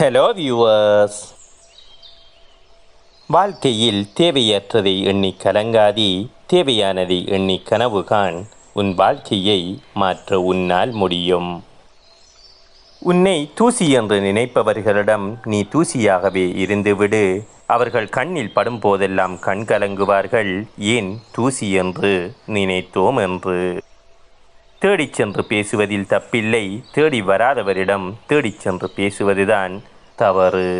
Hello viewers வாழ்க்கையில் தேவையற்றதை எண்ணி கலங்காதி தேவையானதை எண்ணி கனவு காண். உன் வாழ்க்கையை மாற்ற உன்னால் முடியும். உன்னை தூசி என்று நினைப்பவர்களிடம் நீ தூசியாகவே இருந்துவிடு. அவர்கள் கண்ணில் படும் போதெல்லாம் கண் கலங்குவார்கள். ஏன் தூசி என்று நினைத்தோம் என்று. தேடிச் சென்று பேசுவதில் தப்பில்லை. தேடி வராதவரிடம் தேடிச் சென்று பேசுவதுதான் தவறு.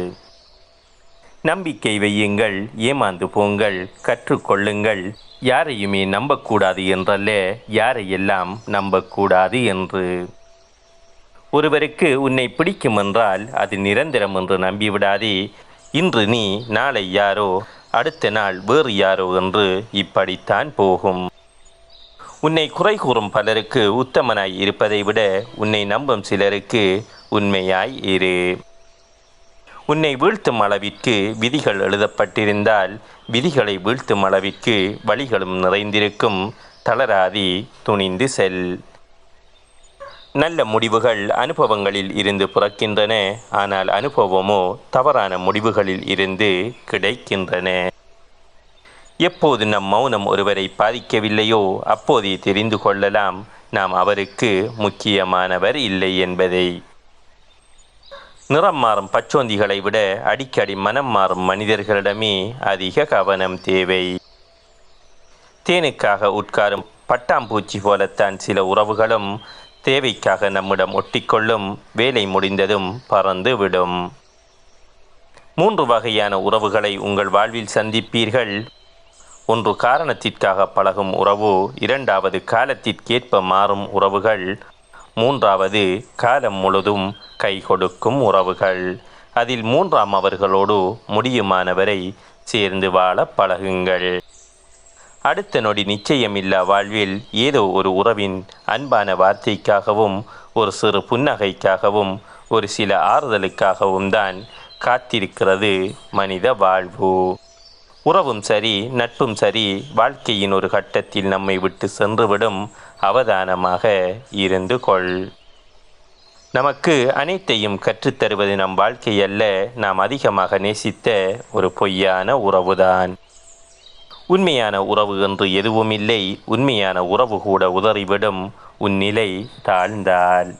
நம்பிக்கை வையுங்கள் ஏமாந்து போங்கள் கற்றுக்கொள்ளுங்கள். யாரையுமே நம்பக்கூடாது என்றல்ல யாரையெல்லாம் நம்பக்கூடாது என்று. ஒருவருக்கு உன்னை பிடிக்கும் என்றால் அது நிரந்தரம் என்று நம்பிவிடாதே. இன்று நீ நாளை யாரோ அடுத்த நாள் வேறு யாரோ என்று இப்படித்தான் போகும். உன்னை குறை கூறும் பலருக்கு உத்தமனாய் இருப்பதை விட உன்னை நம்பும் சிலருக்கு உண்மையாய் இரு. உன்னை வீழ்த்தும் அளவிற்கு விதிகள் எழுதப்பட்டிருந்தால் விதிகளை வீழ்த்தும் அளவிற்கு வழிகளும் நிறைந்திருக்கும். தளராதி துணிந்து செல். நல்ல முடிவுகள் அனுபவங்களில் இருந்து பிறக்கின்றன. ஆனால் அனுபவமோ தவறான முடிவுகளில் இருந்து கிடைக்கின்றன. எப்போது நம் மௌனம் ஒருவரை பாதிக்கவில்லையோ அப்போதே தெரிந்து கொள்ளலாம். நாம் அவருக்கு முக்கியமானவர் இல்லை என்பதை. நிறம் மாறும் பச்சோந்திகளை விட அடிக்கடி மனம் மாறும் மனிதர்களிடமே அதிக கவனம் தேவை. தேனுக்காக உட்காரும் பட்டாம்பூச்சி போலத்தான் சில உறவுகளும் தேவைக்காக நம்மிடம் ஒட்டிக்கொள்ளும் வேலை முடிந்ததும் பறந்து விடும் மூன்று வகையான உறவுகளை உங்கள் வாழ்வில் சந்திப்பீர்கள். ஒன்று காரணத்திற்காக பழகும் உறவு இரண்டாவது காலத்திற்கேற்ப மாறும் உறவுகள் மூன்றாவது காலம் முழுதும் கை கொடுக்கும் உறவுகள். அதில் மூன்றாம் அவர்களோடு முடியுமானவரை சேர்ந்து வாழ பழகுங்கள். அடுத்த நொடி நிச்சயமில்லா வாழ்வில் ஏதோ ஒரு உறவின் அன்பான வார்த்தைக்காகவும் ஒரு சிறு புன்னகைக்காகவும் ஒரு சில ஆறுதலுக்காகவும் தான் காத்திருக்கிறது மனித வாழ்வு. உறவும் சரி நட்பும் சரி வாழ்க்கையின் ஒரு கட்டத்தில் நம்மை விட்டு சென்றுவிடும் அவதானமாக இருந்து கொள். நமக்கு அனைத்தையும் கற்றுத்தருவது நம் வாழ்க்கை அல்ல நாம் அதிகமாக நேசித்த ஒரு பொய்யான உறவுதான். உண்மையான உறவு என்று எதுவும் இல்லை உண்மையான உறவு கூட உதறிவிடும் உன் நிலை தாழ்ந்தால்.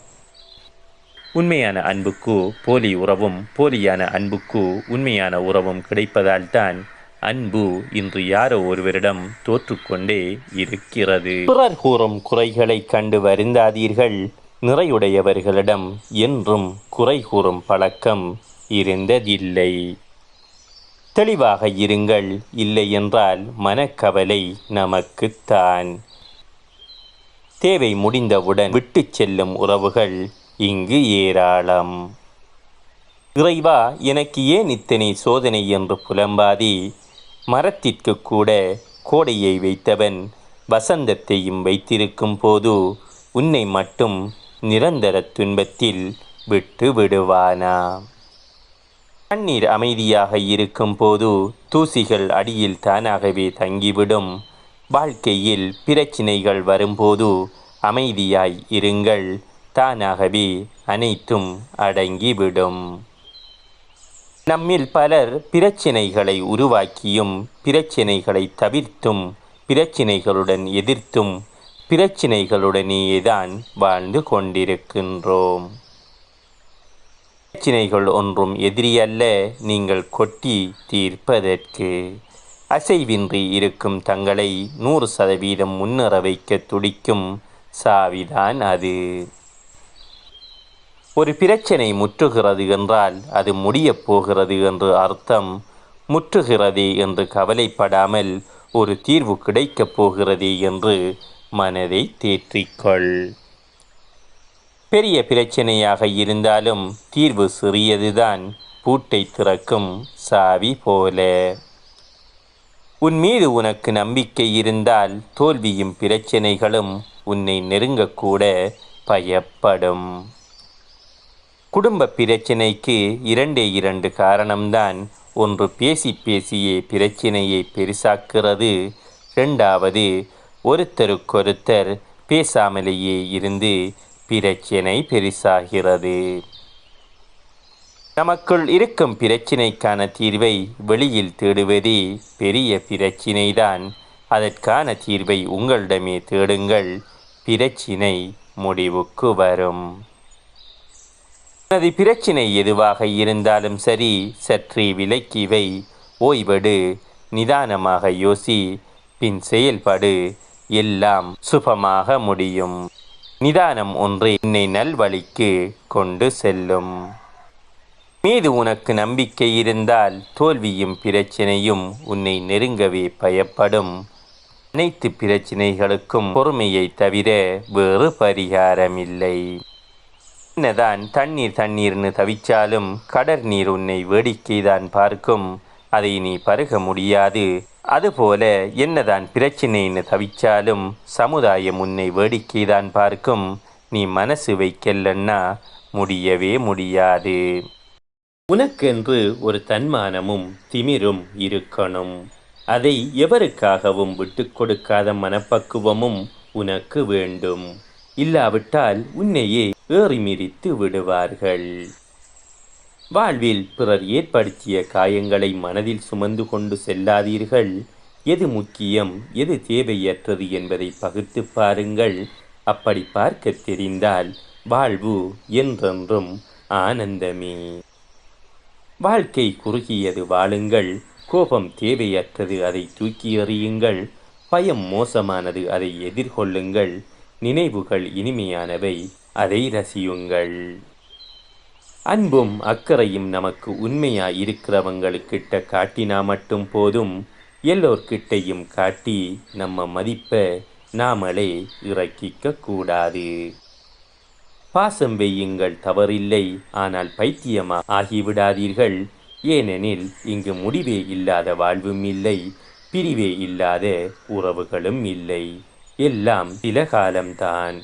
உண்மையான அன்புக்கு போலி உறவும் போலியான அன்புக்கு உண்மையான உறவும் கிடைப்பதால் தான் அன்பு இன்று யாரோ ஒருவரிடம் தோற்றுக்கொண்டே இருக்கிறது. பிறர் கூறும் குறைகளை கண்டு வருந்தாதீர்கள். நிறையுடையவர்களிடம் என்றும் குறை கூறும் பழக்கம் இருந்ததில்லை. தெளிவாக இருங்கள். இல்லை என்றால் மனக்கவலை நமக்குத்தான் தேவை முடிந்தவுடன் விட்டு செல்லும் உறவுகள் இங்கு ஏராளம். இறைவா எனக்கு ஏன் இத்தனை சோதனை என்று புலம்பாதி? மரத்திற்கு கூட கோடையை வைத்தவன் வசந்தத்தையும் வைத்திருக்கும் போது உன்னை மட்டும் நிரந்தர துன்பத்தில் விட்டு விடுவானா? தண்ணீர் அமைதியாக இருக்கும் போது தூசிகள் அடியில் தானாகவே தங்கிவிடும். வாழ்க்கையில் பிரச்சினைகள் வரும்போது அமைதியாய் இருங்கள். தானாகவே அனைத்தும் அடங்கிவிடும். நம்மில் பலர் பிரச்சினைகளை உருவாக்கியும் பிரச்சினைகளை தவிர்த்தும் பிரச்சினைகளுடன் எதிர்த்தும் பிரச்சினைகளுடனேயே தான் வாழ்ந்து கொண்டிருக்கின்றோம். பிரச்சினைகள் ஒன்றும் எதிரியல்ல நீங்கள் கொட்டி தீர்ப்பதற்கு. அசைவின்றி இருக்கும் தங்களை நூறு சதவீதம் முன்னேற வைக்க துடிக்கும் சாவிதான் அது. ஒரு பிரச்சனை முற்றுகிறது என்றால் அது முடியப் போகிறது என்று அர்த்தம். முற்றுகிறது என்று கவலைப்படாமல் ஒரு தீர்வு கிடைக்கப் போகிறது என்று மனதை தேற்றிக்கொள். பெரிய பிரச்சனையாக இருந்தாலும் தீர்வு சிறியதுதான். பூட்டை திறக்கும் சாவி போல. உன் மீது உனக்கு நம்பிக்கை இருந்தால் தோல்வியும் பிரச்சனைகளும் உன்னை நெருங்கக்கூட பயப்படும். குடும்ப பிரச்சனைக்கு இரண்டே இரண்டு காரணம்தான். ஒன்று பேசி பேசியே பிரச்சனையை பெருசாக்குறது. ரெண்டாவது ஒருத்தருக்கொருத்தர் பேசாமலேயே இருந்து பிரச்சினை பெரிசாகிறது. நமக்குள் இருக்கும் பிரச்சினைக்கான தீர்வை வெளியில் தேடுவதே பெரிய பிரச்சினைதான். அதற்கான தீர்வை உங்களிடமே தேடுங்கள். பிரச்சினை முடிவுக்கு வரும். எனது பிரச்சினை எதுவாக இருந்தாலும் சரி சற்றே விலக்கி வை. ஓய்வெடு. நிதானமாக யோசி. பின் செயல்படு. எல்லாம் சுபமாக முடியும். நிதானம் ஒன்று என்னை நல்வழிக்கு கொண்டு செல்லும். மீது உனக்கு நம்பிக்கை இருந்தால் தோல்வியும் பிரச்சனையும் உன்னை நெருங்கவே பயப்படும். அனைத்து பிரச்சனைகளுக்கும் பொறுமையை தவிர வேறு பரிகாரமில்லை. என்னதான் தண்ணீர் தண்ணீர்னு தவிச்சாலும் கடற் நீர் உன்னை வேடிக்கைதான் பார்க்கும். அதை நீ பருக முடியாது. அதுபோல என்னதான் பிரச்சினைன்னு தவிச்சாலும் சமுதாயம் உன்னை வேடிக்கைதான் பார்க்கும். நீ மனசு வைக்கலன்னா முடியவே முடியாது. உனக்கென்று ஒரு தன்மானமும் திமிரும் இருக்கணும். அதை எவருக்காகவும் விட்டு கொடுக்காத மனப்பக்குவமும் உனக்கு வேண்டும். இல்லாவிட்டால் உன்னையே ஏறி மிதித்து விடுவார்கள். வாழ்வில் பிறர் ஏற்படுத்திய காயங்களை மனதில் சுமந்து கொண்டு செல்லாதீர்கள். எது முக்கியம் எது தேவையற்றது என்பதை பகுத்து பாருங்கள். அப்படி பார்க்க தெரிந்தால் வாழ்வு என்றென்றும் ஆனந்தமே. வாழ்க்கை குறுகியது வாழுங்கள். கோபம் தேவையற்றது அதை தூக்கி எறியுங்கள். பயம் மோசமானது அதை எதிர்கொள்ளுங்கள். நினைவுகள் இனிமையானவை அதை ரசியுங்கள். அன்பும் அக்கறையும் நமக்கு உண்மையாக இருக்கிறவங்களுக்கிட்ட காட்டினா மட்டும் போதும் எல்லோர்கிட்டையும் காட்டி நம்ம மதிப்பை நாமளே இறக்கிக்க கூடாது பாசம் வெய்யுங்கள் தவறில்லை ஆனால் பைத்தியமா ஆகிவிடாதீர்கள். ஏனெனில் இங்கு முடிவே இல்லாத வாழ்வும் இல்லை பிரிவே இல்லாத உறவுகளும் இல்லை. எல்லாம் சில காலம்தான்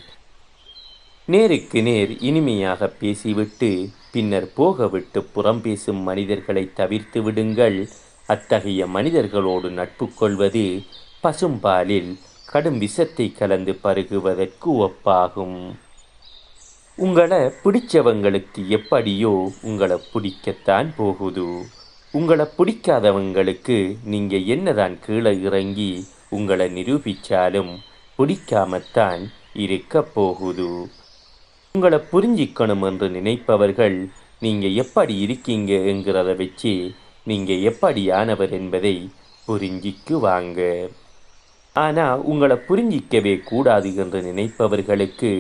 நேருக்கு நேர் இனிமையாக பேசிவிட்டு பின்னர் போகவிட்டு புறம் பேசும் மனிதர்களை தவிர்த்து விடுங்கள். அத்தகைய மனிதர்களோடு நட்பு கொள்வது பசும்பாலில் கடும் விஷத்தை கலந்து பருகுவதற்கு ஒப்பாகும். உங்களை பிடிச்சவங்களுக்கு எப்படியோ உங்களை பிடிக்கத்தான் போகுது. உங்களை பிடிக்காதவங்களுக்கு நீங்கள் என்னதான் கீழே இறங்கி உங்களை நிரூபிச்சாலும் பிடிக்காமத்தான் இருக்க போகுது. உங்களை புரிஞ்சிக்கணும் என்று நினைப்பவர்கள் நீங்கள் எப்படி இருக்கீங்க என்கிறத வச்சு நீங்கள் எப்படியானவர் என்பதை புரிஞ்சிக்குவாங்க. ஆனால் உங்களை புரிஞ்சிக்கவே கூடாது என்று நினைப்பவர்களுக்கு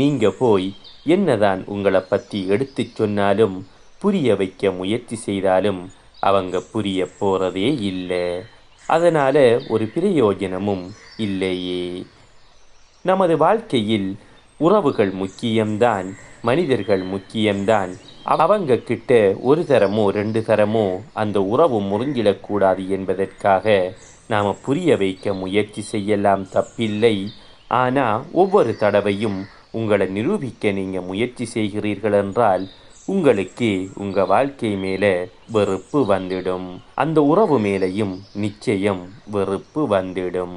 நீங்கள் போய் என்னதான் உங்களை பற்றி எடுத்துச் சொன்னாலும் புரிய வைக்க முயற்சி செய்தாலும் அவங்க புரிய போகிறதே இல்லை. அதனால் ஒரு பிரயோஜனமும் இல்லையே. நமது வாழ்க்கையில் உறவுகள் முக்கியம்தான் மனிதர்கள் முக்கியம்தான். அவங்க கிட்ட ஒரு தரமோ ரெண்டு தரமோ அந்த உறவு முறிஞ்சிடக்கூடாது என்பதற்காக நாம் புரிய வைக்க முயற்சி செய்யலாம் தப்பில்லை. ஆனால் ஒவ்வொரு தடவையும் உங்களை நிரூபிக்க நீங்கள் முயற்சி செய்கிறீர்கள் என்றால் உங்களுக்கு உங்கள் வாழ்க்கை மேலே வெறுப்பு வந்துடும். அந்த உறவு மேலேயும் நிச்சயம் வெறுப்பு வந்துடும்.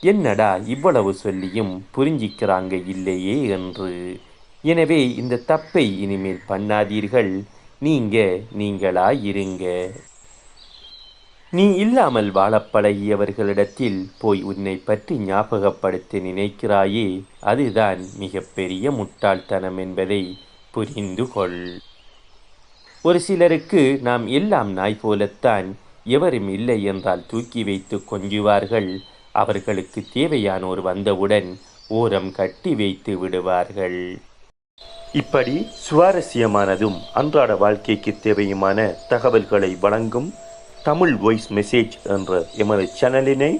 என்னடா இவ்வளவு சொல்லியும் புரிஞ்சிக்கிறாங்க இல்லையே என்று. எனவே இந்த தப்பை இனிமேல் பண்ணாதீர்கள். நீங்க நீங்களாயிருங்க. நீ இல்லாமல் வாழப்பழகியவர்களிடத்தில் போய் உன்னை பற்றி ஞாபகப்படுத்த நினைக்கிறாயே. அதுதான் மிகப்பெரிய முட்டாள்தனம் என்பதை புரிந்து கொள் ஒரு சிலருக்கு நாம் எல்லாம் நாய் போலத்தான் எவரும் இல்லை என்றால் தூக்கி வைத்து கொஞ்சுவார்கள். அவர்களுக்கு தேவையானோர் வந்தவுடன் ஓரம் கட்டி வைத்து விடுவார்கள். இப்படி சுவாரஸ்யமானதும் அன்றாட வாழ்க்கைக்கு தேவையுமான தகவல்களை வழங்கும் தமிழ் வாய்ஸ் மெசேஜ் என்ற எமது சேனலினை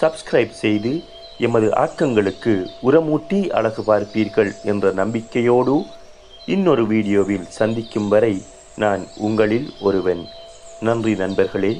சப்ஸ்கிரைப் செய்து எமது ஆக்கங்களுக்கு உரமூட்டி அழகு பார்ப்பீர்கள் என்ற நம்பிக்கையோடு இன்னொரு வீடியோவில் சந்திக்கும் வரை நான் உங்களில் ஒருவன். நன்றி நண்பர்களே.